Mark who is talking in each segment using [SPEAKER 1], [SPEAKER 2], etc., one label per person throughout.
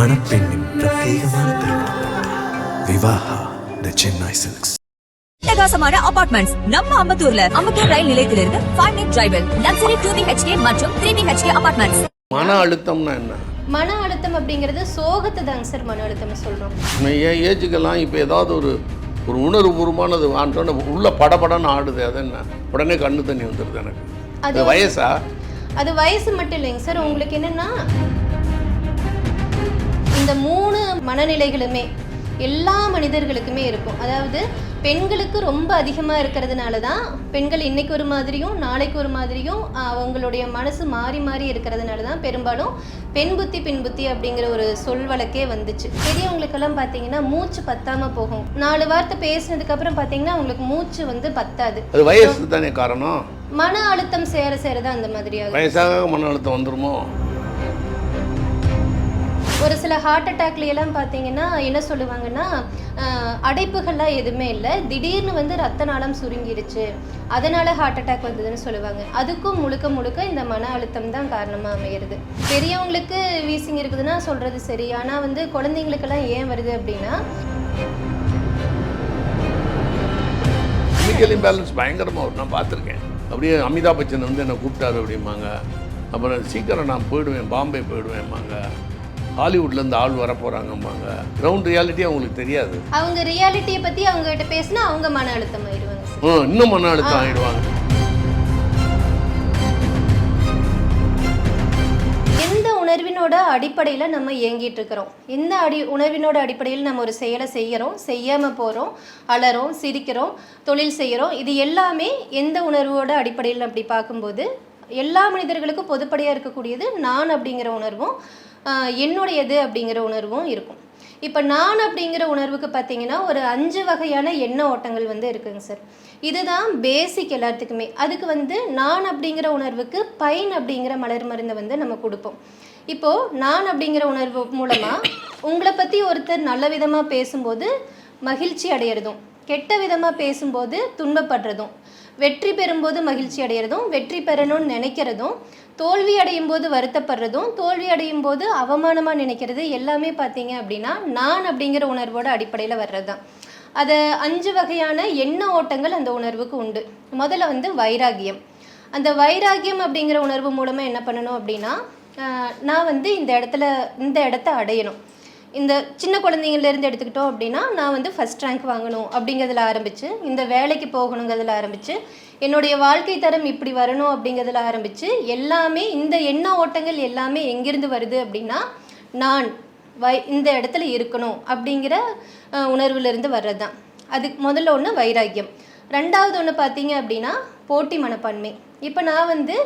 [SPEAKER 1] மணப்பெண்ணின் பிரத்யேகமான திருமணம். Vivaha the Chennai silks
[SPEAKER 2] பிரகாசமான அபார்ட்மெண்ட்ஸ் நம்ம அம்பத்தூர்ல அம்பத்தூர் ரயில் நிலையத்திலிருந்து ஃபைவ் மினிட் டிரைவில் லக்ஸரி டூ பிஹெச்கே மற்றும் த்ரீ பிஹெச்கே அபார்ட்மெண்ட்ஸ்
[SPEAKER 3] மன அழுத்தம்னா என்ன?
[SPEAKER 4] மன அழுத்தம் அப்படிங்கிறது சோகத்தை தாங்க சார் மன அழுத்தம்னு சொல்றோம்.
[SPEAKER 3] என் ஏஜுக்கெல்லாம் இப்போ ஏதாவது ஒரு ஒரு உணர்வுபூர்வமானது ஆண்டோன்னு உள்ள படபடன்னு ஆடுது. அது என்ன? உடனே கண்ணு தண்ணி வந்துடுது எனக்கு.
[SPEAKER 4] அது
[SPEAKER 3] வயசா?
[SPEAKER 4] அது வயசு மட்டும் இல்லைங்க சார். உங்களுக்கு என்னன்னா இந்த மூணு மனநிலைகளுமே எல்லா மனிதர்களுக்குமே இருக்கும். அதாவது பெண்களுக்கு ரொம்ப அதிகமாக இருக்கிறதுனால தான் பெண்கள் இன்னைக்கு ஒரு மாதிரியும் நாளைக்கு ஒரு மாதிரியும் அவங்களுடைய மனசு மாறி மாறி இருக்கிறதுனால தான் பெரும்பாலும் பெண் புத்தி பின் புத்தி அப்படிங்கிற ஒரு சொல் வழக்கே வந்துச்சு. பெரியவங்களுக்கெல்லாம் பார்த்தீங்கன்னா மூச்சு பத்தாமல் போகும். நாலு வார்த்தை பேசினதுக்கப்புறம் பார்த்தீங்கன்னா அவங்களுக்கு மூச்சு வந்து பத்தாது.
[SPEAKER 3] அது வயசு தானே காரணம்?
[SPEAKER 4] மன அழுத்தம் சேர சேர தான் அந்த மாதிரி ஆகும்
[SPEAKER 3] வயசாக மன அழுத்தம் வந்துருமோ?
[SPEAKER 4] ஒரு சில ஹார்ட் அட்டாக்ல எல்லாம் பார்த்தீங்கன்னா என்ன சொல்லுவாங்கன்னா அடைப்புகள்லாம் எதுவுமே இல்லை. திடீர்னு வந்து ரத்த நாளம் சுருங்கிருச்சு அதனால ஹார்ட் அட்டாக் வந்ததுன்னு சொல்லுவாங்க. அதுக்கும் முழுக்க முழுக்க இந்த மன அழுத்தம் தான் காரணமாக அமையிறது. பெரியவங்களுக்கு வீசிங் இருக்குதுன்னா சொல்றது சரி. ஆனால் வந்து குழந்தைங்களுக்கெல்லாம் ஏன் வருது அப்படின்னா
[SPEAKER 3] கெமிக்கல் இம்பேலன்ஸ் பயங்கரமாக வரும். நான் பார்த்துருக்கேன். அப்படியே அமிதாப் பச்சன் வந்து என்னை கூப்பிட்டாரு அப்படிம்பாங்க. அப்புறம் சீக்கிரம் நான் போயிடுவேன் பாம்பே போயிடுவேன்பாங்க ஹாலிவுட்லேருந்து ஆள் வர போகிறாங்கம்பாங்க கிரவுண்ட் ரியாலிட்டி அவங்களுக்கு தெரியாது.
[SPEAKER 4] அவங்க ரியாலிட்டியை பற்றி அவங்ககிட்ட பேசினா அவங்க மன அழுத்தம் ஆயிடுவாங்க
[SPEAKER 3] இன்னும் மன அழுத்தம் ஆகிடுவாங்க
[SPEAKER 4] எந்த உணர்வினோட அடிப்படையில் நம்ம இயங்கிட்டு இருக்கிறோம்? எந்த அடி உணர்வினோட அடிப்படையில் நம்ம ஒரு செயலை செய்கிறோம் செய்யாமல் போகிறோம் அலறோம்? சிரிக்கிறோம்? தொழில் செய்கிறோம் இது எல்லாமே எந்த உணர்வோட அடிப்படையில் அப்படி பார்க்கும்போது எல்லா மனிதர்களுக்கும் பொதுப்படையாக இருக்கக்கூடியது நான் அப்படிங்கிற உணர்வும் என்னுடையது அப்படிங்கிற உணர்வும் இருக்கும். இப்போ நான் அப்படிங்கிற உணர்வுக்கு பார்த்தீங்கன்னா ஒரு அஞ்சு வகையான எண்ண ஓட்டங்கள் வந்து இருக்குங்க சார். இதுதான் பேசிக் எல்லாத்துக்குமே. அதுக்கு வந்து நான் அப்படிங்கிற உணர்வுக்கு பைன் அப்படிங்கிற மலர் மருந்தை வந்து நம்ம கொடுப்போம். இப்போது நான் அப்படிங்கிற உணர்வு மூலமாக உங்களை பற்றி ஒருத்தர் நல்ல விதமாக பேசும்போது மகிழ்ச்சி அடையிறதும் கெட்ட விதமாக பேசும்போது துன்பப்படுறதும் வெற்றி பெறும்போது மகிழ்ச்சி அடையிறதும் வெற்றி பெறணும்னு நினைக்கிறதும் தோல்வி அடையும் போது வருத்தப்படுறதும் தோல்வி அடையும் போது அவமானமாக நினைக்கிறது எல்லாமே பார்த்தீங்க அப்படின்னா நான் அப்படிங்கிற உணர்வோட அடிப்படையில் வர்றது தான் அது அஞ்சு வகையான எண்ண ஓட்டங்கள் அந்த உணர்வுக்கு உண்டு. முதல்ல வந்து வைராகியம். அந்த வைராகியம் அப்படிங்கிற உணர்வு மூலமாக என்ன பண்ணணும் அப்படின்னா நான் வந்து இந்த இடத்துல இந்த இடத்த அடையணும். இந்த சின்ன குழந்தைங்கள்லேருந்து எடுத்துக்கிட்டோம் அப்படின்னா நான் வந்து ஃபஸ்ட் ரேங்க் வாங்கணும் அப்படிங்கிறதுல ஆரம்பித்து இந்த வேலைக்கு போகணுங்கிறதுல ஆரம்பித்து என்னுடைய வாழ்க்கை தரம் இப்படி வரணும் அப்படிங்கிறதுல ஆரம்பித்து எல்லாமே இந்த எண்ண ஓட்டங்கள் எல்லாமே எங்கிருந்து வருது அப்படின்னா நான் வை இந்த இடத்துல இருக்கணும் அப்படிங்கிற உணர்வுலேருந்து உணர்விலிருந்து வர்றது தான் அதுக்கு முதல்ல ஒன்று வைராக்கியம். ரெண்டாவது ஒன்று பார்த்தீங்க அப்படின்னா போட்டி மனப்பான்மை. இப்போ நான் வந்து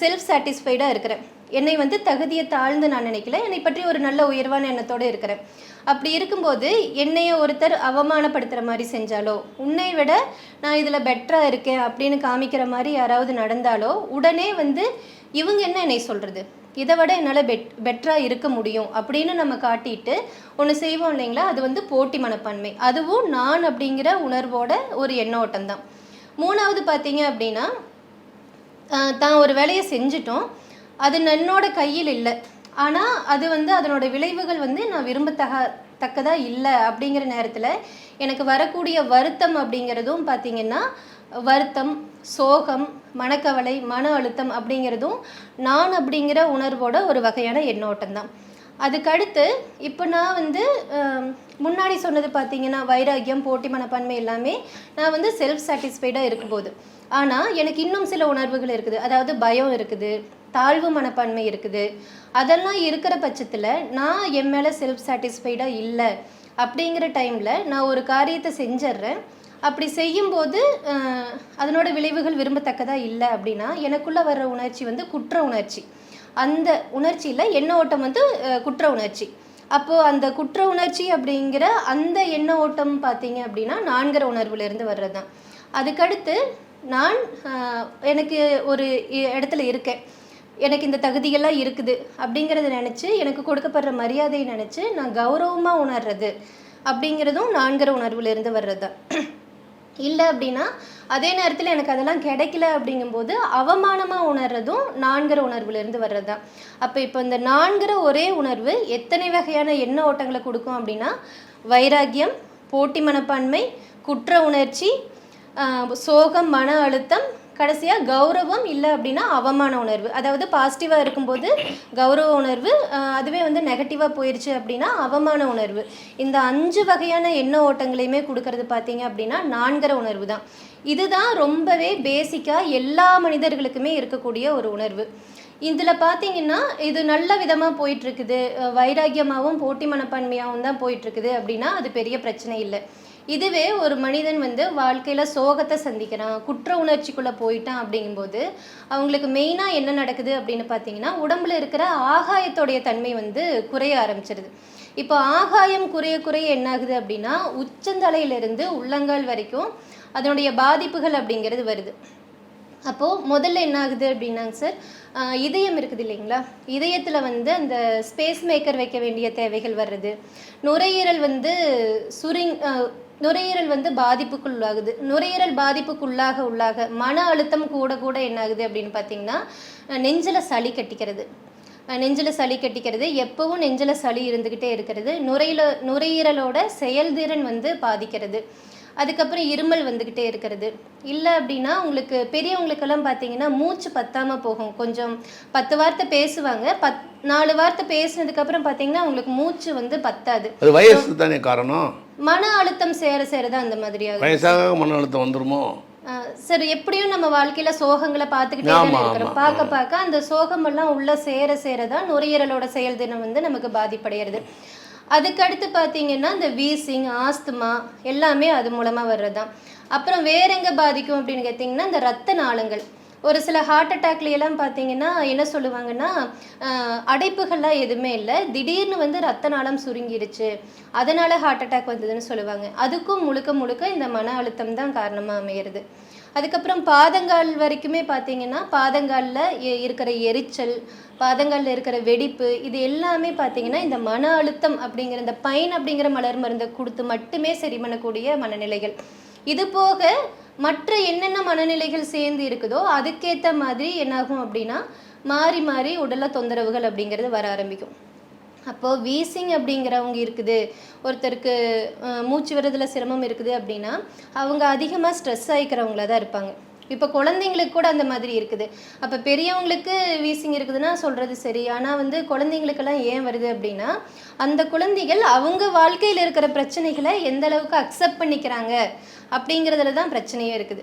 [SPEAKER 4] செல்ஃப் சாட்டிஸ்ஃபைடாக இருக்கிறேன். என்னை வந்து தகுதியை தாழ்ந்து நான் நினைக்கல. என்னை பற்றி ஒரு நல்ல உயர்வான எண்ணத்தோடு இருக்கிறேன். அப்படி இருக்கும்போது என்னைய ஒருத்தர் அவமானப்படுத்துகிற மாதிரி செஞ்சாலோ உன்னை விட நான் இதில் பெட்டராக இருக்கேன் அப்படின்னு காமிக்கிற மாதிரி யாராவது நடந்தாலோ உடனே வந்து இவங்க என்ன என்னை சொல்கிறது இதை விட என்னால் பெட் பெட்டராக இருக்க முடியும் அப்படின்னு நம்ம காட்டிட்டு ஒன்று செய்வோம் இல்லைங்களா? அது வந்து போட்டி மனப்பான்மை. அதுவும் நான் அப்படிங்கிற உணர்வோட ஒரு எண்ணோட்டம் தான் மூணாவது பார்த்தீங்க அப்படின்னா தான் ஒரு வேலையை செஞ்சிட்டோம். அது என்னோட கையில் இல்லை. ஆனால் அது வந்து அதனோட விளைவுகள் வந்து நான் விரும்பத்தக தக்கதாக இல்லை அப்படிங்கிற நேரத்தில் எனக்கு வரக்கூடிய வருத்தம் அப்படிங்கிறதும் பார்த்தீங்கன்னா வருத்தம் சோகம் மனக்கவலை மன அழுத்தம் அப்படிங்கிறதும் நான் அப்படிங்கிற உணர்வோட ஒரு வகையான எண்ணோட்டம் தான். அதுக்கடுத்து இப்போ நான் வந்து முன்னாடி சொன்னது பார்த்தீங்கன்னா வைராக்கியம் போட்டி மனப்பான்மை எல்லாமே நான் வந்து செல்ஃப் சாட்டிஸ்ஃபைடாக இருக்கும்போது. ஆனால் எனக்கு இன்னும் சில உணர்வுகள் இருக்குது. அதாவது பயம் இருக்குது தாழ்வு மனப்பான்மை இருக்குது. அதெல்லாம் இருக்கிற பட்சத்தில் நான் என் மேலே செல்ஃப் சாட்டிஸ்ஃபைடாக இல்லை அப்படிங்கிற டைமில் நான் ஒரு காரியத்தை செஞ்சிட்றேன் அப்படி செய்யும்போது அதனோட விளைவுகள் விரும்பத்தக்கதாக இல்லை அப்படின்னா எனக்குள்ளே வர்ற உணர்ச்சி வந்து குற்ற உணர்ச்சி. அந்த உணர்ச்சியில் எண்ண ஓட்டம் வந்து குற்ற உணர்ச்சி. அப்போது அந்த குற்ற உணர்ச்சி அப்படிங்கிற அந்த எண்ண ஓட்டம் பார்த்தீங்க அப்படின்னா நான்கிற உணர்வுலேருந்து வர்றது தான் அதுக்கடுத்து நான் எனக்கு ஒரு இ- இடத்துல இருக்கேன். எனக்கு இந்த தகுதியெல்லாம் இருக்குது அப்படிங்கிறத நினச்சி எனக்கு கொடுக்கப்படுற மரியாதையை நினச்சி நான் கௌரவமாக உணர்றது அப்படிங்கிறதும் நான்கிற உணர்வுலேருந்து வர்றது தான் இல்லை அப்படின்னா அதே நேரத்தில் எனக்கு அதெல்லாம் கிடைக்கல அப்படிங்கும்போது அவமானமாக உணர்றதும் நான்கிற உணர்வுலேருந்து வர்றது தான் அப்போ இப்போ இந்த நான்கிற ஒரே உணர்வு எத்தனை வகையான எண்ண ஓட்டங்களை கொடுக்கும் அப்படின்னா வைராக்கியம் போட்டி மனப்பான்மை குற்ற உணர்ச்சி சோகம் மன அழுத்தம் கடைசியாக கௌரவம் இல்லை அப்படின்னா அவமான உணர்வு. அதாவது பாசிட்டிவாக இருக்கும்போது கௌரவ உணர்வு அதுவே வந்து நெகட்டிவாக போயிடுச்சு அப்படின்னா அவமான உணர்வு. இந்த அஞ்சு வகையான எண்ண ஓட்டங்களையுமே கொடுக்கறது பார்த்தீங்க அப்படின்னா நான்கிற உணர்வு தான். இதுதான் ரொம்பவே பேசிக்காக எல்லா மனிதர்களுக்குமே இருக்கக்கூடிய ஒரு உணர்வு. இதில் பார்த்தீங்கன்னா இது நல்ல விதமாக போயிட்டுருக்குது வைராக்கியமாகவும் போட்டி மனப்பான்மையாகவும் தான் போயிட்டுருக்குது அப்படின்னா அது பெரிய பிரச்சனை இல்லை. இதுவே ஒரு மனிதன் வந்து வாழ்க்கையில் சோகத்தை சந்திக்கிறான் குற்ற உணர்ச்சிக்குள்ளே போயிட்டான் அப்படிங்கும்போது அவங்களுக்கு மெயினாக என்ன நடக்குது அப்படின்னு பார்த்தீங்கன்னா உடம்புல இருக்கிற ஆகாயத்தோடைய தன்மை வந்து குறைய ஆரம்பிச்சிருது. இப்போ ஆகாயம் குறைய குறைய என்ன ஆகுது அப்படின்னா உச்சந்தலையிலிருந்து உள்ளங்கால் வரைக்கும் அதனுடைய பாதிப்புகள் அப்படிங்கிறது வருது. அப்போது முதல்ல என்ன ஆகுது அப்படின்னாங்க சார் இதயம் இருக்குது இல்லைங்களா? இதயத்தில் வந்து அந்த ஸ்பேஸ் மேக்கர் வைக்க வேண்டிய தேவைகள் வர்றது. நுரையீரல் வந்து சுருங் நுரையீரல் வந்து பாதிப்புக்குள்ளாகுது நுரையீரல் பாதிப்புக்குள்ளாக உள்ளாக மன அழுத்தம் கூட கூட என்ன ஆகுது அப்படின்னு பார்த்தீங்கன்னா நெஞ்சில் சளி கட்டிக்கிறது. நெஞ்சில் சளி கட்டிக்கிறது எப்பவும் நெஞ்சில் சளி இருந்துக்கிட்டே இருக்கிறது. நுரையில நுரையீரலோட செயல்திறன் வந்து பாதிக்கிறது. அதுக்கப்புறம் இருமல் வந்துக்கிட்டே இருக்கிறது. இல்லை அப்படின்னா உங்களுக்கு பெரியவங்களுக்கெல்லாம் பார்த்தீங்கன்னா மூச்சு பத்தாமல் போகும். கொஞ்சம் பத்து வார்த்தை பேசுவாங்க. பத் நாலு வார்த்தை பேசினதுக்கப்புறம் பார்த்தீங்கன்னா அவங்களுக்கு மூச்சு வந்து பத்தாது.
[SPEAKER 3] அது வயசு தானே காரணம்?
[SPEAKER 4] மன அழுத்தம் சேர சேர தான் அந்த மாதிரி ஆகுது
[SPEAKER 3] வயசாக மன அழுத்தம் வந்துருமோ?
[SPEAKER 4] சார் எப்படியும் நம்ம வாழ்க்கையில சோகங்களை பார்த்துக்கிட்டே இருக்கிறோம். பார்க்க பார்க்க அந்த சோகமெல்லாம் உள்ள சேர சேர தான் நுரையீரலோட செயல்திறன் வந்து நமக்கு பாதிப்படைகிறது அதுக்கடுத்து பார்த்தீங்கன்னா இந்த வீசிங் ஆஸ்துமா எல்லாமே அது மூலமாக வர்றது தான் அப்புறம் வேற எங்கே பாதிக்கும் அப்படின்னு கேட்டிங்கன்னா இந்த ரத்த நாளங்கள். ஒரு சில ஹார்ட் அட்டாக்லையெல்லாம் பார்த்தீங்கன்னா என்ன சொல்லுவாங்கன்னா அடைப்புகள்லாம் எதுவுமே இல்லை. திடீர்னு வந்து ரத்த நாளம் சுருங்கிருச்சு. அதனால் ஹார்ட் அட்டாக் வந்ததுன்னு சொல்லுவாங்க. அதுக்கும் முழுக்க முழுக்க இந்த மன அழுத்தம் தான் காரணமாக அமையிறது. அதுக்கப்புறம் பாதங்கால் வரைக்குமே பார்த்தீங்கன்னா பாதங்காலில் இருக்கிற எரிச்சல் பாதங்காலில் இருக்கிற வெடிப்பு இது எல்லாமே பார்த்தீங்கன்னா இந்த மன அழுத்தம் அப்படிங்கிற இந்த பைன் அப்படிங்கிற மலர் மருந்தை கொடுத்து மட்டுமே சரி பண்ணக்கூடிய மனநிலைகள். இது போக மற்ற என்னென்ன மனநிலைகள் சேர்ந்து இருக்குதோ அதுக்கேற்ற மாதிரி என்னாகும் அப்படின்னா மாறி மாறி உடல்ல தொந்தரவுகள் அப்படிங்கிறது வர ஆரம்பிக்கும். அப்போது வீசிங் அப்படிங்கிறவங்க இருக்குது. ஒருத்தருக்கு மூச்சு விடுறதுல சிரமம் இருக்குது அப்படின்னா அவங்க அதிகமாக ஸ்ட்ரெஸ் ஆகிக்கிறவங்களா தான் இருப்பாங்க. இப்போ குழந்தைங்களுக்கு கூட அந்த மாதிரி இருக்குது. அப்போ பெரியவங்களுக்கு வீசிங் இருக்குதுன்னா சொல்கிறது சரி. ஆனால் வந்து குழந்தைங்களுக்கெல்லாம் ஏன் வருது அப்படின்னா அந்த குழந்தைகள் அவங்க வாழ்க்கையில் இருக்கிற பிரச்சனைகளை எந்த அளவுக்கு அக்செப்ட் பண்ணிக்கிறாங்க? அப்படிங்கிறதுல தான் பிரச்சனையே இருக்குது.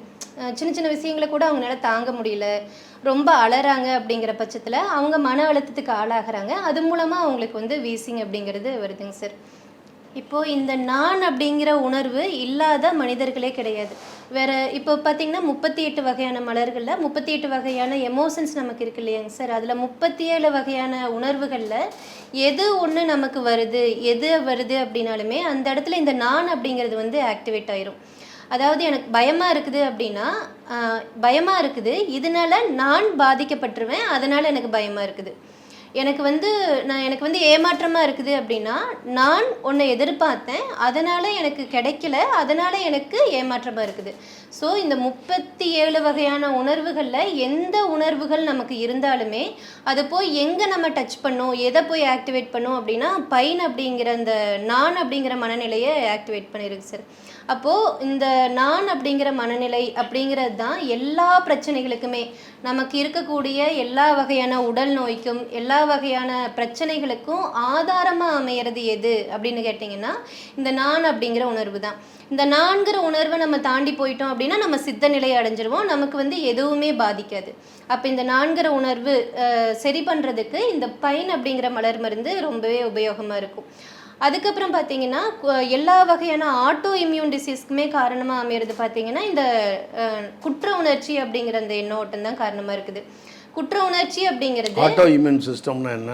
[SPEAKER 4] சின்ன சின்ன விஷயங்களை கூட அவங்களால தாங்க முடியல. ரொம்ப அலறாங்க அப்படிங்கிற பட்சத்தில் அவங்க மன அழுத்தத்துக்கு ஆளாகிறாங்க. அது மூலமாக அவங்களுக்கு வந்து வீசிங் அப்படிங்கிறது வருதுங்க சார். இப்போது இந்த நான் அப்படிங்கிற உணர்வு இல்லாத மனிதர்களே கிடையாது. வேறு இப்போ பார்த்தீங்கன்னா முப்பத்தி எட்டு வகையான மலர்களில் முப்பத்தி எட்டு வகையான எமோஷன்ஸ் நமக்கு இருக்கு இல்லையாங்க சார். அதில் முப்பத்தி ஏழு வகையான உணர்வுகளில் எது ஒன்று நமக்கு வருது எது வருது அப்படின்னாலுமே அந்த இடத்துல இந்த நான் அப்படிங்கிறது வந்து ஆக்டிவேட் ஆயிரும். அதாவது எனக்கு பயமா இருக்குது அப்படின்னா பயமாக பயமா இருக்குது. இதனால நான் பாதிக்கப்பட்டுருவேன். அதனால எனக்கு பயமா இருக்குது. எனக்கு வந்து நான் எனக்கு வந்து ஏமாற்றமா இருக்குது அப்படின்னா நான் உன்னை எதிர்பார்த்தேன். அதனால எனக்கு கிடைக்கல. அதனால எனக்கு ஏமாற்றமா இருக்குது. ஸோ இந்த முப்பத்தி ஏழு வகையான உணர்வுகளில் எந்த உணர்வுகள் நமக்கு இருந்தாலுமே அது போய் எங்கே நம்ம டச் பண்ணோம்? எதை போய் ஆக்டிவேட் பண்ணோம் அப்படின்னா பைன் அப்படிங்கிற அந்த நான் அப்படிங்கிற மனநிலையை ஆக்டிவேட் பண்ணியிருக்கு சார் அப்போது இந்த நான் அப்படிங்கிற மனநிலை அப்படிங்கிறது தான் எல்லா பிரச்சனைகளுக்குமே. நமக்கு இருக்கக்கூடிய எல்லா வகையான உடல் நோய்க்கும் எல்லா வகையான பிரச்சனைகளுக்கும் ஆதாரமாக அமையிறது எது அப்படின்னு கேட்டிங்கன்னா இந்த நான் அப்படிங்கிற உணர்வு தான் இந்த நான்கிற உணர்வை நம்ம தாண்டி போயிட்டோம் அப்படின்னா நம்ம சித்த நிலையை அடைஞ்சிருவோம். நமக்கு வந்து எதுவுமே பாதிக்காது. அப்போ இந்த நான்கிற உணர்வு சரி பண்ணுறதுக்கு இந்த பைன் அப்படிங்கிற மலர் மருந்து ரொம்பவே உபயோகமாக இருக்கும். அதுக்கப்புறம் பார்த்தீங்கன்னா எல்லா வகையான ஆட்டோ இம்யூன் டிசீஸ்க்குமே காரணமாக அமையிறது பார்த்தீங்கன்னா இந்த குற்ற உணர்ச்சி அப்படிங்கிற அந்த எண்ணோட்டம் தான் காரணமாக இருக்குது. குற்ற உணர்ச்சி அப்படிங்கிறது
[SPEAKER 3] ஆட்டோ இம்யூன் சிஸ்டம்னா என்ன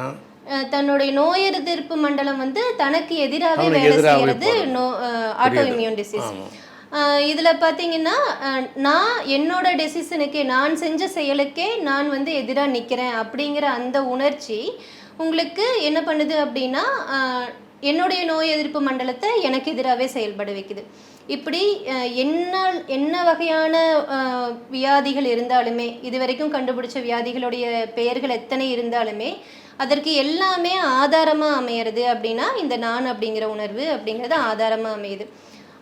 [SPEAKER 4] தன்னுடைய நோய் எதிர்ப்பு மண்டலம் வந்து தனக்கு எதிராகவே வேலை செய்யறது
[SPEAKER 3] போறது.
[SPEAKER 4] நோ ஆட்டோ இம்யூன் டிசீஸ் இதில் பார்த்தீங்கன்னா நான் என்னோட டெசிஷனுக்கே நான் செஞ்ச செயலுக்கே நான் வந்து எதிராக நிற்கிறேன் அப்படிங்கிற அந்த உணர்ச்சி உங்களுக்கு என்ன பண்ணுது அப்படின்னா என்னுடைய நோய் எதிர்ப்பு மண்டலத்தை எனக்கு எதிராகவே செயல்பட வைக்குது. இப்படி என்ன என்ன வகையான வியாதிகள் இருந்தாலுமே இதுவரைக்கும் கண்டுபிடிச்ச வியாதிகளுடைய பெயர்கள் எத்தனை இருந்தாலுமே அதற்கு எல்லாமே ஆதாரமாக அமையிறது அப்படின்னா இந்த நான் அப்படிங்கிற உணர்வு அப்படிங்கிறது ஆதாரமாக அமையுது.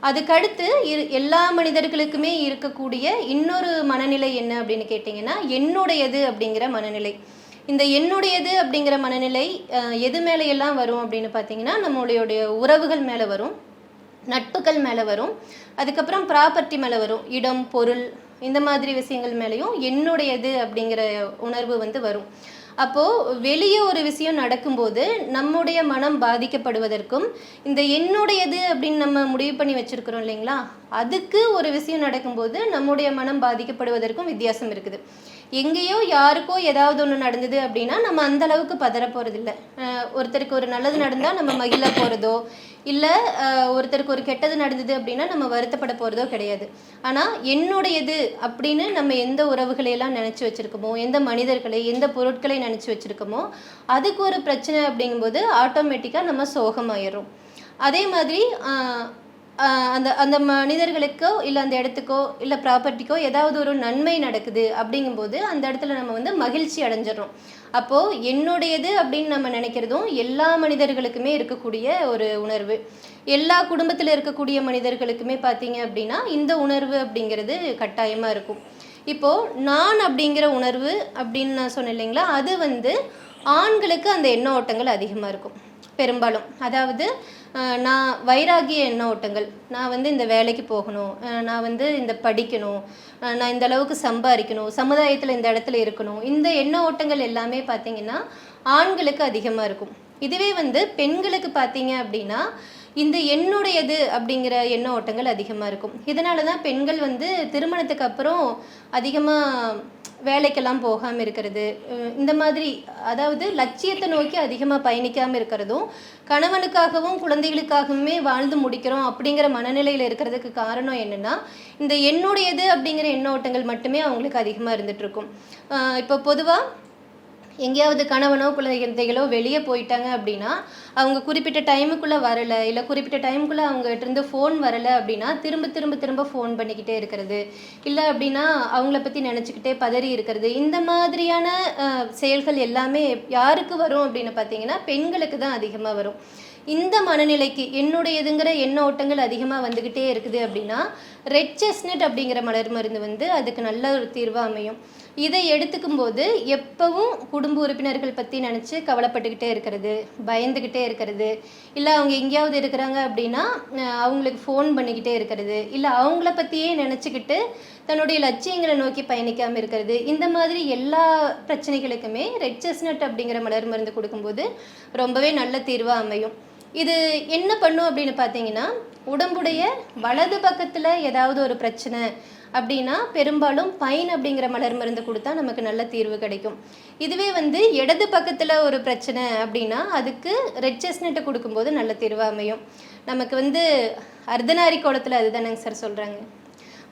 [SPEAKER 4] அதுக்கடுத்து இரு எல்லா மனிதர்களுக்குமே இருக்கக்கூடிய இன்னொரு மனநிலை என்ன அப்படின்னு கேட்டிங்கன்னா என்னுடையது அப்படிங்கிற மனநிலை. இந்த என்னுடையது அப்படிங்கிற மனநிலை எது மேலேயெல்லாம் வரும் அப்படின்னு பார்த்தீங்கன்னா நம்மளுடைய உறவுகள் மேலே வரும் நட்புகள் மேலே வரும் அதுக்கப்புறம் ப்ராப்பர்ட்டி மேலே வரும் இடம் பொருள் இந்த மாதிரி விஷயங்கள் மேலேயும் என்னுடையது அப்படிங்கிற உணர்வு வந்து வரும். அப்போது வெளியே ஒரு விஷயம் நடக்கும்போது நம்முடைய மனம் பாதிக்கப்படுவதற்கும் இந்த என்னுடையது அப்படின்னு நம்ம முடிவு பண்ணி வச்சுருக்கிறோம் இல்லைங்களா அதுக்கு ஒரு விஷயம் நடக்கும்போது நம்முடைய மனம் பாதிக்கப்படுவதற்கும் வித்தியாசம் இருக்குது. எங்கேயோ யாருக்கோ ஏதாவது ஒன்று நடந்தது அப்படின்னா நம்ம அந்த அளவுக்கு பதற போகிறதில்ல ஒருத்தருக்கு ஒரு நல்லது நடந்தால் நம்ம மகிழ போகிறதோ இல்லை ஒருத்தருக்கு ஒரு கெட்டது நடந்தது அப்படின்னா நம்ம வருத்தப்பட போகிறதோ கிடையாது. ஆனால் என்னுடையது அப்படின்னு நம்ம எந்த உறவுகளை எல்லாம் நினச்சி வச்சுருக்கோமோ எந்த மனிதர்களை எந்த பொருட்களை நினச்சி வச்சுருக்கோமோ அதுக்கு ஒரு பிரச்சனை அப்படிங்கும்போது ஆட்டோமேட்டிக்காக நம்ம சோகமாயிடுறோம். அதே மாதிரி அந்த அந்த மனிதர்களுக்கோ இல்லை அந்த இடத்துக்கோ இல்லை ப்ராப்பர்ட்டிக்கோ ஏதாவது ஒரு நன்மை நடக்குது அப்படிங்கும்போது அந்த இடத்துல நம்ம வந்து மகிழ்ச்சி அடைஞ்சிடறோம். அப்போது என்னுடையது அப்படின்னு நம்ம நினைக்கிறதும் எல்லா மனிதர்களுக்குமே இருக்கக்கூடிய ஒரு உணர்வு. எல்லா குடும்பத்தில் இருக்கக்கூடிய மனிதர்களுக்குமே பார்த்தீங்க அப்படின்னா இந்த உணர்வு அப்படிங்கிறது கட்டாயமாக இருக்கும். இப்போது நான் அப்படிங்கிற உணர்வு அப்படின்னு நான் சொன்னேன் இல்லைங்களா அது வந்து ஆண்களுக்கு அந்த எண்ண ஓட்டங்கள் அதிகமாக இருக்கும். பெரும்பாலும். அதாவது நான் வைராகிய எண்ண ஓட்டங்கள். நான் வந்து இந்த வேலைக்கு போகணும். நான் வந்து இந்த படிக்கணும். நான் இந்த அளவுக்கு சம்பாதிக்கணும். சமுதாயத்தில் இந்த இடத்துல இருக்கணும். இந்த எண்ண ஓட்டங்கள் எல்லாமே பார்த்தீங்கன்னா ஆண்களுக்கு அதிகமாக இருக்கும். இதுவே வந்து பெண்களுக்கு பார்த்தீங்க அப்படின்னா இந்த என்னுடையது அப்படிங்கிற எண்ண ஓட்டங்கள் அதிகமாக இருக்கும். இதனால தான் பெண்கள் வந்து திருமணத்துக்கு அப்புறம் அதிகமாக வேலைக்கெல்லாம் போகாமல் இருக்கிறது. இந்த மாதிரி அதாவது லட்சியத்தை நோக்கி அதிகமாக பயணிக்காமல் இருக்கிறதும் கணவனுக்காகவும் குழந்தைகளுக்காகவுமே வாழ்ந்து முடிக்கிறோம் அப்படிங்கிற மனநிலையில் இருக்கிறதுக்கு காரணம் என்னென்னா இந்த என்னுடையது அப்படிங்கிற எண்ண ஓட்டங்கள் மட்டுமே அவங்களுக்கு அதிகமாக இருந்துகிட்ருக்கும் இப்போ பொதுவாக எங்கேயாவது கணவனோ குழந்தைகளோ வெளியே போயிட்டாங்க அப்படின்னா அவங்க குறிப்பிட்ட டைமுக்குள்ளே வரலை இல்லை குறிப்பிட்ட டைமுக்குள்ளே அவங்ககிட்ட இருந்து ஃபோன் வரலை அப்படின்னா திரும்ப திரும்ப திரும்ப ஃபோன் பண்ணிக்கிட்டே இருக்கிறது. இல்லை அப்படின்னா அவங்கள பற்றி நினச்சிக்கிட்டே பதறி இருக்கிறது. இந்த மாதிரியான செயல்கள் எல்லாமே யாருக்கு வரும் அப்படின்னு பார்த்தீங்கன்னா பெண்களுக்கு தான் அதிகமாக வரும். இந்த மனநிலைக்கு என்னுடையதுங்கிற எண்ண ஓட்டங்கள் அதிகமாக வந்துக்கிட்டே இருக்குது அப்படின்னா ரெட் செஸ்னட் அப்படிங்கிற மலர் மருந்து வந்து அதுக்கு நல்ல ஒரு தீர்வாக அமையும். இதை எடுத்துக்கும் போது எப்பவும் குடும்ப உறுப்பினர்கள் பற்றி நினச்சி கவலைப்பட்டுக்கிட்டே இருக்கிறது பயந்துக்கிட்டே இருக்கிறது. இல்லை அவங்க எங்கேயாவது இருக்கிறாங்க அப்படின்னா அவங்களுக்கு ஃபோன் பண்ணிக்கிட்டே இருக்கிறது. இல்லை அவங்கள பற்றியே நினச்சிக்கிட்டு தன்னுடைய லட்சியங்களை நோக்கி பயணிக்காமல் இருக்கிறது. இந்த மாதிரி எல்லா பிரச்சனைகளுக்குமே ரெட் செஸ்னட் அப்படிங்கிற மலர் மருந்து கொடுக்கும்போது ரொம்பவே நல்ல தீர்வாக அமையும். இது என்ன பண்ணும் அப்படின்னு பார்த்தீங்கன்னா உடம்புடைய வலது பக்கத்தில் ஏதாவது ஒரு பிரச்சனை அப்படின்னா பெரும்பாலும் பைன் அப்படிங்கிற மலர் மருந்து கொடுத்தா நமக்கு நல்ல தீர்வு கிடைக்கும். இதுவே வந்து இடது பக்கத்தில் ஒரு பிரச்சனை அப்படின்னா அதுக்கு ரெட் செஸ்னட்டை கொடுக்கும்போது நல்ல தீர்வாக அமையும். நமக்கு வந்து அர்த்தநாரி கோலத்தில் அதுதானங்க சார் சொல்கிறாங்க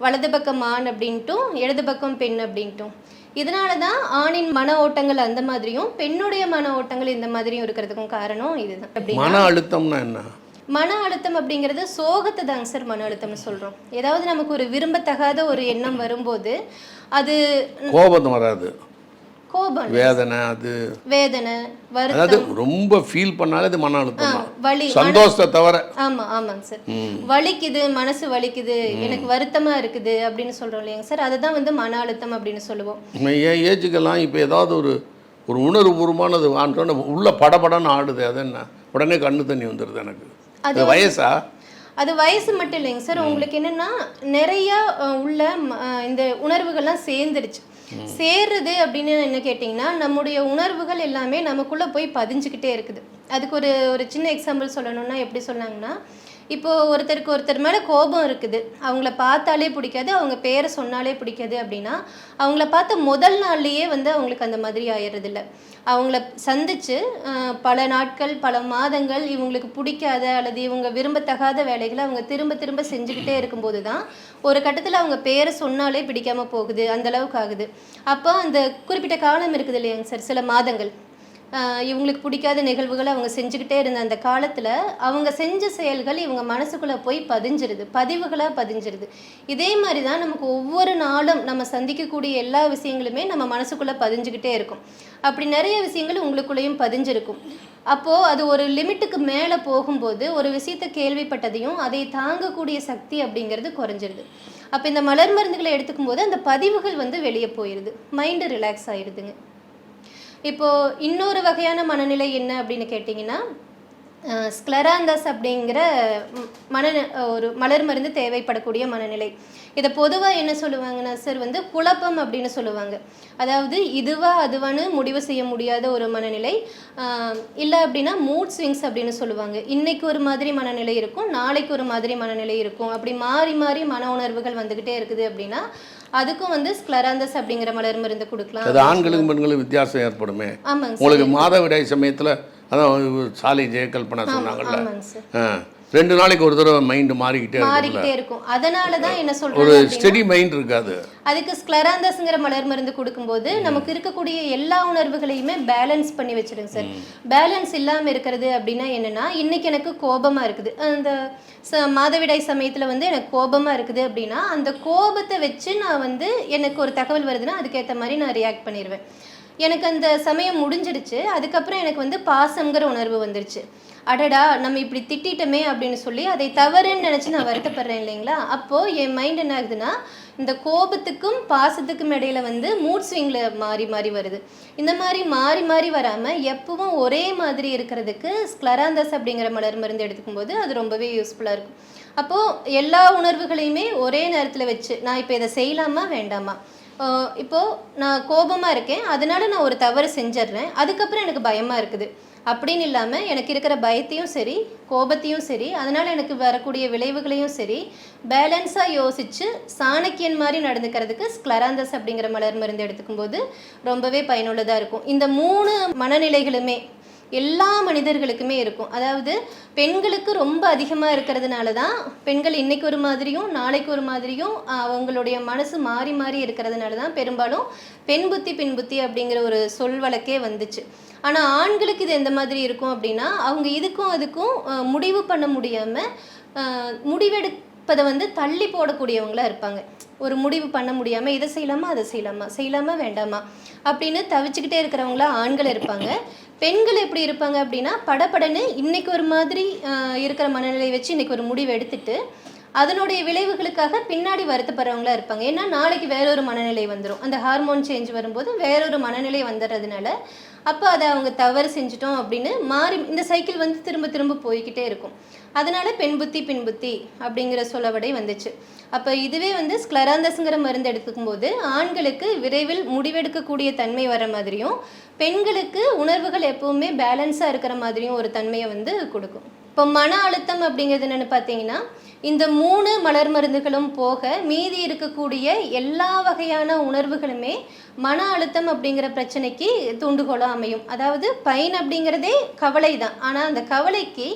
[SPEAKER 4] வலது பக்கம் ஆண் அப்படின்ட்டும் இடது பக்கம் பெண் அப்படின்ட்டும். இதனால தான் ஆணின் மன ஓட்டங்கள் அந்த மாதிரியும் பெண்ணுடைய மன ஓட்டங்கள் இந்த மாதிரியும் இருக்கிறதுக்கும் காரணம் இதுதான்.
[SPEAKER 3] மன அழுத்தம்னா என்ன?
[SPEAKER 4] மன அழுத்தம் அப்படிங்கிறது சோகத்தை தாங்க சார் மன அழுத்தம்னு சொல்கிறோம் ஏதாவது நமக்கு ஒரு விரும்பத்தகாத ஒரு எண்ணம் வரும்போது அது
[SPEAKER 3] கோபம் வராது.
[SPEAKER 4] கோபம்.
[SPEAKER 3] வேதனை அது.
[SPEAKER 4] வேதனை
[SPEAKER 3] அதாவது ரொம்ப ஃபீல் பண்ணாலே அது மன அழுத்தம்
[SPEAKER 4] வலி
[SPEAKER 3] சந்தோஷத்தை தவிர.
[SPEAKER 4] ஆமா ஆமாங்க சார். வலிக்குது மனசு வலிக்குது எனக்கு வருத்தமா இருக்குது அப்படின்னு சொல்றோம் இல்லையாங்க சார். அதுதான் வந்து மன அழுத்தம் அப்படின்னு சொல்லுவோம்.
[SPEAKER 3] என் ஏஜுக்கெல்லாம் இப்போ ஏதாவது ஒரு ஒரு உணர்வுபூர்வமானது ஆண்டோன்னு உள்ள படபடன்னு ஆடுது. அது என்ன? உடனே கண்ணு தண்ணி வந்துடுது எனக்கு.
[SPEAKER 4] அது
[SPEAKER 3] வயசா?
[SPEAKER 4] அது வயசு மட்டும் இல்லைங்க சார். உங்களுக்கு என்னன்னா நிறைய உள்ள இந்த உணர்வுகள்லாம் சேர்ந்துருச்சு. சேருது அப்படின்னு என்ன கேட்டிங்கன்னா நம்முடைய உணர்வுகள் எல்லாமே நமக்குள்ளே போய் பதிஞ்சுக்கிட்டே இருக்குது. அதுக்கு ஒரு ஒரு சின்ன எக்ஸாம்பிள் சொல்லணும்னா எப்படி சொன்னாங்கன்னா இப்போ ஒருத்தருக்கு ஒருத்தர் மேலே கோபம் இருக்குது. அவங்கள பார்த்தாலே பிடிக்காது அவங்க பேரை சொன்னாலே பிடிக்காது அப்படின்னா அவங்கள பார்த்த முதல் நாள்லேயே வந்து அவங்களுக்கு அந்த மாதிரி ஆயிடுறதில்ல அவங்கள சந்திச்சு பல நாட்கள் பல மாதங்கள் இவங்களுக்கு பிடிக்காத அல்லது இவங்க விரும்பத்தகாத வேலைகளை அவங்க திரும்ப திரும்ப செஞ்சுக்கிட்டே இருக்கும்போது தான் ஒரு கட்டத்தில் அவங்க பேரை சொன்னாலே பிடிக்காம போகுது அந்த அளவுக்கு ஆகுது. அப்போ அந்த குறிப்பிட்ட காலம் இருக்குது இல்லையாங்க சார்? சில மாதங்கள். இவங்களுக்கு பிடிக்காத நிகழ்வுகளை அவங்க செஞ்சுக்கிட்டே இருந்த அந்த காலத்தில் அவங்க செஞ்ச செயல்கள் இவங்க மனசுக்குள்ளே போய் பதிஞ்சிருது பதிவுகளாக பதிஞ்சிருது. இதே மாதிரி தான் நமக்கு ஒவ்வொரு நாளும் நம்ம சந்திக்கக்கூடிய எல்லா விஷயங்களுமே நம்ம மனசுக்குள்ளே பதிஞ்சுக்கிட்டே இருக்கும். அப்படி நிறைய விஷயங்கள் உங்களுக்குள்ளேயும் பதிஞ்சிருக்கும். அப்போது அது ஒரு லிமிட்டுக்கு மேலே போகும்போது ஒரு விஷயத்தை கேள்விப்பட்டதையும் அதை தாங்கக்கூடிய சக்தி அப்படிங்கிறது குறைஞ்சிருது. அப்போ இந்த மலர் மருந்துகளை எடுத்துக்கும் போது அந்த பதிவுகள் வந்து வெளியே போயிடுது மைண்டு ரிலாக்ஸ் ஆகிடுதுங்க இப்போ இன்னொரு வகையான மனநிலை என்ன அப்படின்னு கேட்டிங்கன்னா ஸ்க்லராந்தஸ் அப்படிங்கிற மன ஒரு மலர் மருந்து தேவைப்படக்கூடிய மனநிலை. இதை பொதுவாக என்ன சொல்லுவாங்கன்னா சார் வந்து குழப்பம் அப்படின்னு சொல்லுவாங்க. அதாவது இதுவா அதுவான்னு முடிவு செய்ய முடியாத ஒரு மனநிலை. இல்லை அப்படின்னா மூட் ஸ்விங்ஸ் அப்படின்னு சொல்லுவாங்க. இன்னைக்கு ஒரு மாதிரி மனநிலை இருக்கும் நாளைக்கு ஒரு மாதிரி மனநிலை இருக்கும். அப்படி மாறி மாறி மன உணர்வுகள் வந்துக்கிட்டே இருக்குது அப்படின்னா அதுக்கும் வந்து ஸ்க்லராந்தஸ் அப்படிங்கிற மலர் மருந்து கொடுக்கலாம்.
[SPEAKER 3] அது ஆண்களுக்கும் பெண்களுக்கும் வித்தியாசம் ஏற்படுமே.
[SPEAKER 4] ஆமாங்க
[SPEAKER 3] உங்களுக்கு மாதவிடாய் சமயத்தில் அதான் சாலை சொன்னாங்கல்ல.
[SPEAKER 4] ஆமாங்க சார்.
[SPEAKER 3] ஆ. ரெண்டு நாளைக்கு ஒரு தடவை மைண்டு மாறிக்கிட்டே
[SPEAKER 4] மாறிக்கிட்டே இருக்கும். அதனால தான் என்ன
[SPEAKER 3] ஒரு
[SPEAKER 4] சொல்றாங்க அப்படின்னா,
[SPEAKER 3] ஸ்டெடி மைண்ட் இருக்காது.
[SPEAKER 4] அதுக்கு ஸ்க்லராந்தஸ்ங்கிற மலர் மருந்து கொடுக்கும்போது நமக்கு இருக்கக்கூடிய எல்லா உணர்வுகளையுமே பேலன்ஸ் பண்ணி வச்சிடுங்க சார் பேலன்ஸ் இல்லாமல் இருக்கிறது அப்படின்னா என்னன்னா இன்னைக்கு எனக்கு கோபமா இருக்குது. அந்த ச- மாதவிடாய் சமயத்தில் வந்து எனக்கு கோபமா இருக்குது அப்படின்னா அந்த கோபத்தை வச்சு நான் வந்து எனக்கு ஒரு தகவல் வருதுன்னா அதுக்கேற்ற மாதிரி நான் ரியாக்ட் பண்ணிடுவேன் எனக்கு அந்த சமயம் முடிஞ்சிடுச்சு. அதுக்கப்புறம் எனக்கு வந்து பாசங்கிற உணர்வு வந்துருச்சு. அடடா நம்ம இப்படி திட்டிட்டோமே அப்படின்னு சொல்லி அதை தவறுன்னு நினச்சி நான் வருத்தப்படுறேன் இல்லைங்களா? அப்போது என் மைண்ட் என்ன ஆகுதுன்னா இந்த கோபத்துக்கும் பாசத்துக்கும் இடையில வந்து மூட் ஸ்விங்கில் மாறி மாறி வருது. இந்த மாதிரி மாறி மாறி வராமல் எப்பவும் ஒரே மாதிரி இருக்கிறதுக்கு ஸ்க்லராந்தஸ் அப்படிங்கிற மலர் மருந்து எடுத்துக்கும் போது அது ரொம்பவே யூஸ்ஃபுல்லாக இருக்கும். அப்போது எல்லா உணர்வுகளையுமே ஒரே நேரத்தில் வச்சு நான் இப்போ இதை செய்யலாமா வேண்டாமா? இப்போது நான் கோபமாக இருக்கேன். அதனால நான் ஒரு தவறு செஞ்சிடுறேன் அதுக்கப்புறம் எனக்கு பயமாக இருக்குது. அப்படின்னு இல்லாமல் எனக்கு இருக்கிற பயத்தையும் சரி கோபத்தையும் சரி அதனால் எனக்கு வரக்கூடிய விளைவுகளையும் சரி பேலன்ஸாக யோசித்து சாணக்கியன் மாதிரி நடந்துக்கிறதுக்கு ஸ்க்லராந்தஸ் அப்படிங்கிற மலர் மருந்து எடுத்துக்கும்போது ரொம்பவே பயனுள்ளதாக இருக்கும். இந்த மூணு மனநிலைகளுமே எல்லா மனிதர்களுக்குமே இருக்கும். அதாவது பெண்களுக்கு ரொம்ப அதிகமாக இருக்கிறதுனால தான் பெண்கள் இன்னைக்கு ஒரு மாதிரியும் நாளைக்கு ஒரு மாதிரியும் அவங்களுடைய மனசு மாறி மாறி இருக்கிறதுனால தான் பெரும்பாலும் பெண் புத்தி பெண் புத்தி அப்படிங்கிற ஒரு சொல் வழக்கே வந்துச்சு. ஆனால் ஆண்களுக்கு இது எந்த மாதிரி இருக்கும் அப்படின்னா அவங்க இதுக்கும் அதுக்கும் முடிவு பண்ண முடியாமல் முடிவெடுப்பதை வந்து தள்ளி போடக்கூடியவங்களாக இருப்பாங்க. ஒரு முடிவு பண்ண முடியாமல் இதை செய்யலாமா அதை செய்யலாமா செய்யலாமா வேண்டாமா அப்படின்னு தவிச்சுக்கிட்டே இருக்கிறவங்களா ஆண்கள் இருப்பாங்க. பெண்கள் எப்படி இருப்பாங்க அப்படின்னா படபடன்னு இன்னைக்கு ஒரு மாதிரி இருக்கிற மனநிலையை வச்சு இன்னைக்கு ஒரு முடிவு எடுத்துட்டு அதனுடைய விளைவுகளுக்காக பின்னாடி வருத்தப்படுறவங்களா இருப்பாங்க. ஏன்னா நாளைக்கு வேறொரு மனநிலை வந்துடும் அந்த ஹார்மோன் சேஞ்ச் வரும்போது வேறொரு மனநிலை வந்துடுறதுனால அப்போ அதை அவங்க தவறு செஞ்சிட்டோம் அப்படின்னு மாறி இந்த சைக்கிள் வந்து திரும்ப திரும்ப போய்க்கிட்டே இருக்கும். அதனால பெண் புத்தி பின் புத்தி அப்படிங்கிற சொலவடை வந்துச்சு. அப்போ இதுவே வந்து ஸ்க்லராந்தஸ்ங்கிற மருந்து எடுத்துக்கும் போது ஆண்களுக்கு விரைவில் முடிவெடுக்கக்கூடிய தன்மை வர மாதிரியும் பெண்களுக்கு உணர்வுகள் எப்பவுமே பேலன்ஸாக இருக்கிற மாதிரியும் ஒரு தன்மையை வந்து கொடுக்கும். இப்போ மன அழுத்தம் அப்படிங்கிறது என்னென்னு பார்த்தீங்கன்னா இந்த மூணு மலர் மருந்துகளும் போக மீதி இருக்கக்கூடிய எல்லா வகையான உணர்வுகளுமே மன அழுத்தம் அப்படிங்கிற பிரச்சனைக்கு தூண்டுகோலாக அமையும். அதாவது பயன் அப்படிங்கிறதே கவலை தான் ஆனால் அந்த கவலைக்கு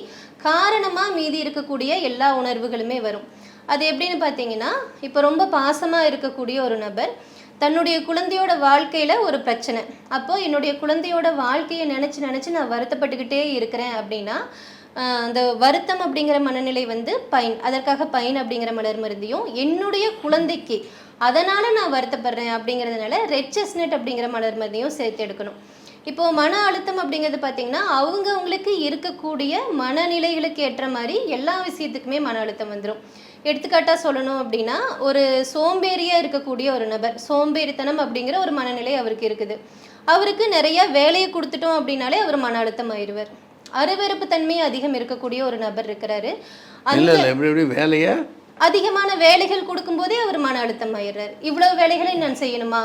[SPEAKER 4] காரணமாக மீதி இருக்கக்கூடிய எல்லா உணர்வுகளுமே வரும். அது எப்படின்னு பார்த்தீங்கன்னா இப்போ ரொம்ப பாசமாக இருக்கக்கூடிய ஒரு நபர் தன்னுடைய குழந்தையோட வாழ்க்கையில் ஒரு பிரச்சனை. அப்போது என்னுடைய குழந்தையோட வாழ்க்கையை நினச்சி நினச்சி நான் வருத்தப்பட்டுக்கிட்டே இருக்கிறேன் அப்படின்னா அந்த வருத்தம் அப்படிங்கிற மனநிலை வந்து பைன். அதற்காக பைன் அப்படிங்கிற மலர் மருந்தையும் என்னுடைய குழந்தைக்கு. அதனால் நான் வருத்தப்படுறேன் அப்படிங்கிறதுனால ரெட் செஸ்னட் அப்படிங்கிற மலர் மருந்தையும் சேர்த்து எடுக்கணும். இப்போ மன அழுத்தம் அப்படிங்கிறது பார்த்தீங்கன்னா அவங்கவுங்களுக்கு இருக்கக்கூடிய மனநிலைகளுக்கு ஏற்ற மாதிரி எல்லா விஷயத்துக்குமே மன அழுத்தம் வந்துடும் எடுத்துக்காட்டாக சொல்லணும் அப்படின்னா ஒரு சோம்பேறியாக இருக்கக்கூடிய ஒரு நபர் சோம்பேறித்தனம் அப்படிங்கிற ஒரு மனநிலை அவருக்கு இருக்குது. அவருக்கு நிறைய வேலையை கொடுத்துட்டோம் அப்படின்னாலே அவர் மன அழுத்தம் ஆயிடுவார் அருவருப்பு தன்மை அதிகம் இருக்கக்கூடிய ஒரு நபர் இருக்கிறாரு.
[SPEAKER 3] இல்லை இல்லை எப்படி எப்படி வேலையை?
[SPEAKER 4] அதிகமான வேலைகள் கொடுக்கும்போதே அவர் மன அழுத்தம் ஆயிடுறாரு. இவ்வளவு வேலைகளை நான் செய்யணுமா.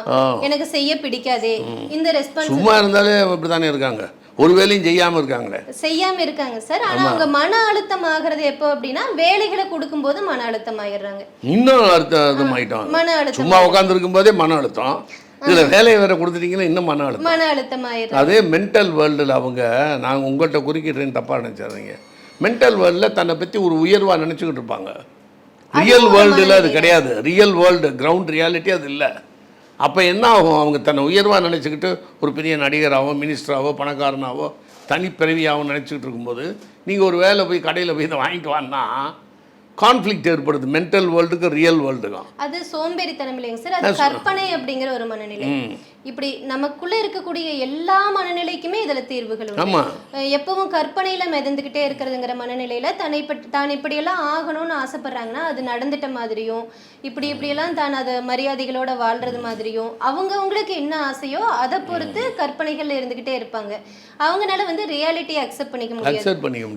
[SPEAKER 4] எனக்கு செய்ய பிடிக்காதே. இந்த ரெஸ்பான்ஸ்
[SPEAKER 3] சும்மா இருந்தாலே அப்படி தானே இருக்காங்க? ஒரு வேலையும் செய்யாமல் இருக்காங்களே.
[SPEAKER 4] செய்யாம இருக்காங்க சார். ஆனா அவங்க மன அழுத்தம் ஆகுறது எப்போ அப்படின்னா வேலைகளை கொடுக்கும்போது மன அழுத்தம் ஆயிடுறாங்க.
[SPEAKER 3] இன்னும் அழுத்தம் ஆயிட்டோம்
[SPEAKER 4] மன அழுத்தம்
[SPEAKER 3] சும்மா உட்காந்துருக்கும் போதே மன அழுத்தம். இதில் வேலையை வேற கொடுத்துட்டீங்கன்னா இன்னும் மன அழுத்தம்.
[SPEAKER 4] மன அழுத்தம்
[SPEAKER 3] அதே மென்டல் வேர்ல்டில் அவங்க நான் உங்கள்கிட்ட குறுக்கிடுறேன்னு தப்பாக நினச்சிடுறீங்க மென்டல் வேர்ல்டில் தன்னை பற்றி ஒரு உயர்வாக நினச்சிக்கிட்டு இருப்பாங்க. ரியல் வேர்ல்டில் அது கிடையாது. ரியல் வேர்ல்டு கிரவுண்ட் ரியாலிட்டி அது இல்லை. அப்போ என்ன ஆகும்? அவங்க தன்னை உயர்வாக நினச்சிக்கிட்டு ஒரு பெரிய நடிகராகவோ மினிஸ்டராகவோ பணக்காரனாவோ தனிப்பிறவியாகவும் நினச்சிக்கிட்டு இருக்கும்போது நீங்கள் ஒரு வேலை போய் கடையில் போய் இதை வாங்கிட்டு வான்னா கான்ஃப்ளிக்ட் ஏற்படுது. மென்டல் வேர்ல்டுக்கும் ரியல் வேர்ல்டுக்கும்
[SPEAKER 4] அது சோம்பேறித்தனம் இல்லைங்க சார். அது கற்பனை அப்படிங்கிற ஒரு மனநிலை. இப்படி நமக்குள்ள இருக்கக்கூடிய எல்லா மனநிலைக்குமே இதுல தீர்வுகள் எப்பவும் கற்பனையில மிதந்துக்கிட்டே இருக்கிறதுங்கிற மனநிலையில தன்னை தான் இப்படியெல்லாம் ஆகணும்னு ஆசைப்படுறாங்கன்னா அது நடந்துட்ட மாதிரியும் இப்படி இப்படியெல்லாம் தான் அதை மரியாதைகளோட வாழ்றது மாதிரியும் அவங்கவங்களுக்கு என்ன ஆசையோ அதை பொறுத்து கற்பனைகள்ல இருந்துகிட்டே இருப்பாங்க. அவங்கனால வந்து ரியாலிட்டியை அக்செப்ட் பண்ணிக்க முடியாது.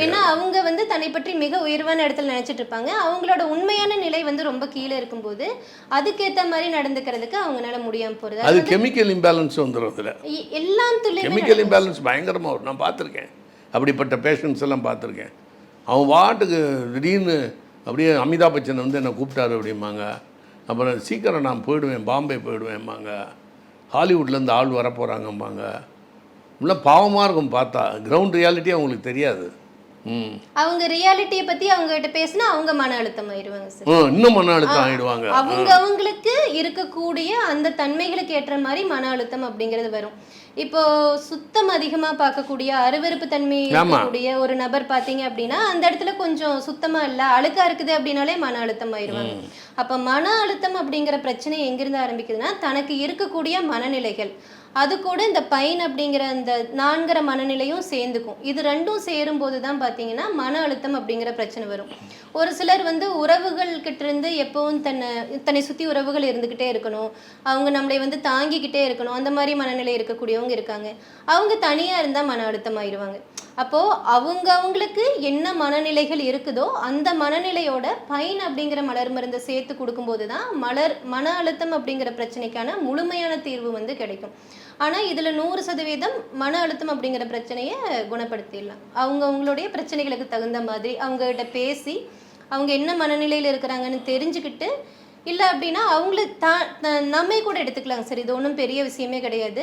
[SPEAKER 4] ஏன்னா அவங்க வந்து தன்னை பற்றி மிக உயர்வான இடத்துல நினைச்சிட்டு இருப்பாங்க. அவங்களோட உண்மையான நிலை வந்து ரொம்ப கீழே இருக்கும்போது அதுக்கேத்த மாதிரி நடந்துக்கிறதுக்கு அவங்களால முடியாம போறது.
[SPEAKER 3] அது கெமிக்கல் இம்பேலன்ஸ் வந்துடும் அதில். கெமிக்கல் இம்பேலன்ஸ் பயங்கரமாக வரும். நான் பார்த்துருக்கேன். அப்படிப்பட்ட பேஷண்ட்ஸ் எல்லாம் பார்த்துருக்கேன். அவன் வாட்டுக்கு திடீர்னு அப்படியே அமிதாப் பச்சன் வந்து என்னை கூப்பிட்டாரு அப்படிம்பாங்க. அப்புறம் சீக்கிரம் நான் போயிடுவேன் பாம்பே போயிடுவேன்பாங்க ஹாலிவுட்லேருந்து ஆள் வர போகிறாங்கம்பாங்க இல்லை பாவமாக இருக்கும் பார்த்தா. கிரவுண்ட் ரியாலிட்டி அவங்களுக்கு தெரியாது.
[SPEAKER 4] அவங்க ரியாலிட்டியை பத்தி அவங்க கிட்ட பேசினா அவங்க மன அழுத்தம் ஆயிடுவாங்க சார்
[SPEAKER 3] இன்னும் மன அழுத்தம் ஆகிடுவாங்க
[SPEAKER 4] அவங்க அவங்களுக்கு இருக்கக்கூடிய அந்த தன்மைகளுக்கு ஏற்ற மாதிரி மன அழுத்தம் அப்படிங்கிறது வரும். இப்போ சுத்தம் அதிகமா பார்க்கக்கூடிய அருவருப்பு தன்மை. இருக்கக்கூடிய ஒரு நபர் பாத்தீங்க அப்படின்னா அந்த இடத்துல கொஞ்சம் சுத்தமா இல்ல அழுக்கா இருக்குது அப்படின்னாலே மன அழுத்தம் ஆயிடுவாங்க. அப்போ மன அழுத்தம் அப்படிங்கிற பிரச்சனை எங்கிருந்து ஆரம்பிக்குதுன்னா தனக்கு இருக்கக்கூடிய மனநிலைகள். அது கூட இந்த பைன் அப்படிங்கிற அந்த நான்கிற மனநிலையும் சேர்ந்துக்கும். இது ரெண்டும் சேரும்போது தான் பார்த்தீங்கன்னா மன அழுத்தம் அப்படிங்கிற பிரச்சனை வரும். ஒரு சிலர் வந்து உறவுகள் கிட்டேருந்து எப்பவும் தன்னை தன்னை சுற்றி உறவுகள் இருந்துக்கிட்டே இருக்கணும். அவங்க நம்மளை வந்து தாங்கிக்கிட்டே இருக்கணும். அந்த மாதிரி மனநிலை இருக்கக்கூடியவங்க இருக்காங்க. அவங்க தனியாக இருந்தால் மன அழுத்தம் ஆயிடுவாங்க அப்போது அவங்க அவங்களுக்கு என்ன மனநிலைகள் இருக்குதோ அந்த மனநிலையோட பைன் அப்படிங்கிற மலர் மருந்தை சேர்த்து கொடுக்கும்போது தான் மலர் மன அழுத்தம் அப்படிங்கிற பிரச்சனைக்கான முழுமையான தீர்வு வந்து கிடைக்கும். ஆனால் இதில் நூறு சதவீதம் மன அழுத்தம் அப்படிங்கிற பிரச்சனையை குணப்படுத்திடலாம். அவங்க அவங்களுடைய பிரச்சனைகளுக்கு தகுந்த மாதிரி அவங்ககிட்ட பேசி அவங்க என்ன மனநிலையில் இருக்கிறாங்கன்னு தெரிஞ்சுக்கிட்டு இல்லை அப்படின்னா அவங்கள தா த- நம்மை கூட எடுத்துக்கலாங்க சார். இது ஒன்றும் பெரிய விஷயமே கிடையாது.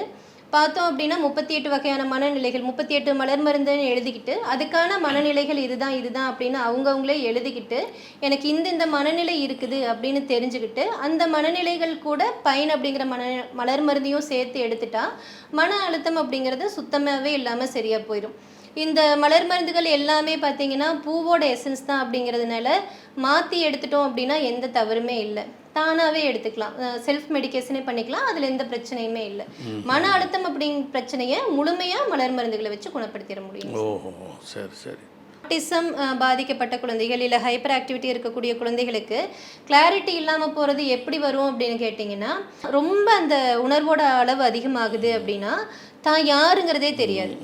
[SPEAKER 4] பார்த்தோம் அப்படின்னா முப்பத்தி எட்டு வகையான மனநிலைகள் முப்பத்தி எட்டு மலர் மருந்துன்னு எழுதிக்கிட்டு அதுக்கான மனநிலைகள் இதுதான் இதுதான் அப்படின்னு அவங்கவுங்களே எழுதிக்கிட்டு எனக்கு இந்த இந்த மனநிலை இருக்குது அப்படின்னு தெரிஞ்சுக்கிட்டு அந்த மனநிலைகள் கூட பயன் அப்படிங்கிற மன மலர் மருந்தையும் சேர்த்து எடுத்துட்டா மன அழுத்தம் அப்படிங்கிறது சுத்தமாகவே இல்லாமல் சரியாக போயிடும் இந்த மலர் மருந்துகள் எல்லாமே பார்த்தீங்கன்னா பூவோட எசன்ஸ் தான் அப்படிங்கிறதுனால மாற்றி எடுத்துட்டோம் அப்படின்னா எந்த தவறுமே இல்லை. தானாகவே எடுத்துக்கலாம். செல்ஃப் மெடிகேஷனே பண்ணிக்கலாம். அதில் எந்த பிரச்சனையுமே இல்லை. மன அழுத்தம் அப்படிங்கிற பிரச்சனையை முழுமையாக மலர் மருந்துகளை வச்சு குணப்படுத்திட முடியும்.
[SPEAKER 3] ஓஹோ சரி சரி.
[SPEAKER 4] ஆட்டிசம் பாதிக்கப்பட்ட குழந்தைகள் இல்லை ஹைப்பர் ஆக்டிவிட்டி இருக்கக்கூடிய குழந்தைகளுக்கு கிளாரிட்டி இல்லாமல் போகிறது எப்படி வரும் அப்படின்னு கேட்டிங்கன்னா ரொம்ப அந்த உணர்வோட அளவு அதிகமாகுது அப்படின்னா தான் யாருங்கிறதே தெரியாது.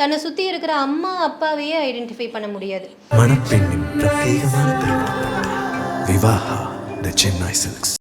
[SPEAKER 4] தன்னை சுற்றி இருக்கிற அம்மா அப்பாவையே ஐடென்டிஃபை பண்ண முடியாது.
[SPEAKER 1] மணப்பெண்ணின் பிரத்யேகமான திருமணம்